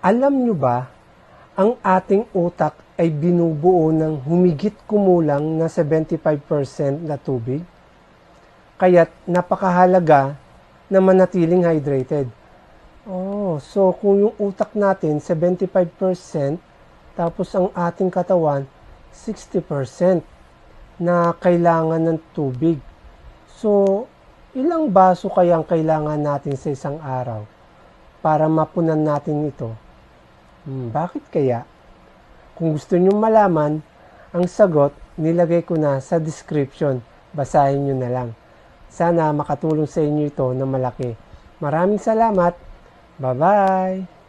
Alam nyo ba, ang ating utak ay binubuo ng humigit kumulang na 75% na tubig? Kaya't napakahalaga na manatiling hydrated. Oh, so kung yung utak natin 75%, tapos ang ating katawan 60% na kailangan ng tubig. So, ilang baso kaya ang kailangan natin sa isang araw para mapunan natin ito? Hmm, bakit kaya? Kung gusto nyo malaman, ang sagot nilagay ko na sa description. Basahin nyo na lang. Sana makatulong sa inyo ito na malaki. Maraming salamat. Bye-bye!